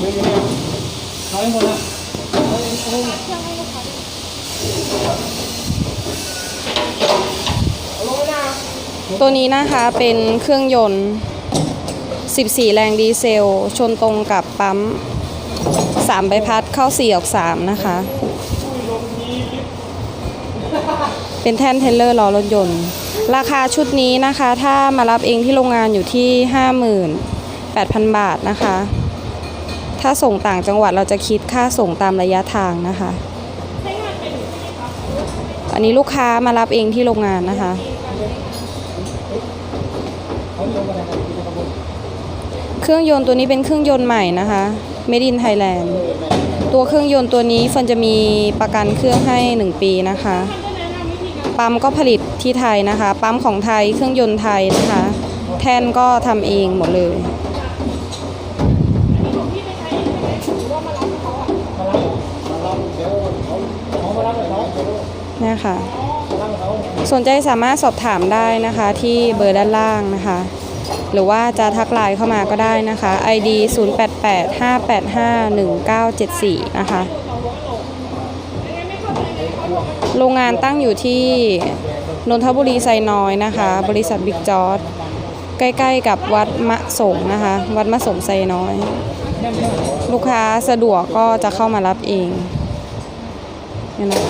ไปอยู่เนี่ยเขาให้หมดนะตัวนี้นะคะเป็นเครื่องยนต์ 14 แรงดีเซล ชนตรงกับปั๊ม 3 ใบพัดเข้า 4 ออก 3 นะคะ เป็นแท่นเทเลอร์ล้อรถยนต์ ราคาชุดนี้นะคะ ถ้ามารับเองที่โรงงานอยู่ที่ 58,000 บาทนะคะ ถ้าส่งต่างจังหวัดเราจะคิดค่าส่งตามระยะทางนะคะ อันนี้ลูกค้ามารับเองที่โรงงานนะคะ เครื่องยนต์ตัวนี้เป็นเครื่องยนต์ใหม่นะคะ Made in Thailand ตัวเครื่องยนต์ตัวนี้เฟิร์นจะมีประกันเครื่องให้ 1 ปีนะคะ ปั๊มก็ผลิตที่ไทยนะคะ ปั๊มของไทยเครื่องยนต์ไทยนะคะ แท่นก็ทำเองหมดเลย นี่ยค่ะสนใจสามารถสอบถามได้นะคะที่เบอร์ด้านล่างนะคะ หรือว่าจะทักไลน์เข้ามาก็ได้นะคะ ID 0885851974 นะคะ โรงงานตั้งอยู่ที่นนทบุรีไซน้อยนะคะ บริษัทบิ๊กจอร์ดใกล้ๆกับวัดมะสงนะคะ วัดมะสงไซน้อย ลูกค้าสะดวกก็จะเข้ามารับเองเนี่ยนะ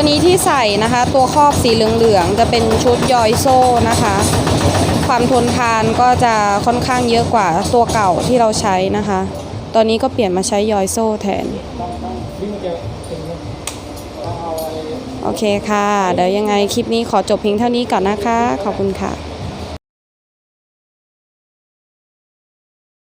ตัวนี้ที่ใส่นะคะ ตัวครอบสีเหลืองๆจะเป็นชุดยอยโซ่นะคะ ความทนทานก็จะค่อนข้างเยอะกว่าตัวเก่าที่เราใช้นะคะ ตอนนี้ก็เปลี่ยนมาใช้ยอยโซ่แทน โอเคค่ะ เดี๋ยวยังไงคลิปนี้ขอจบเพียงเท่านี้ก่อนนะคะ ขอบคุณค่ะ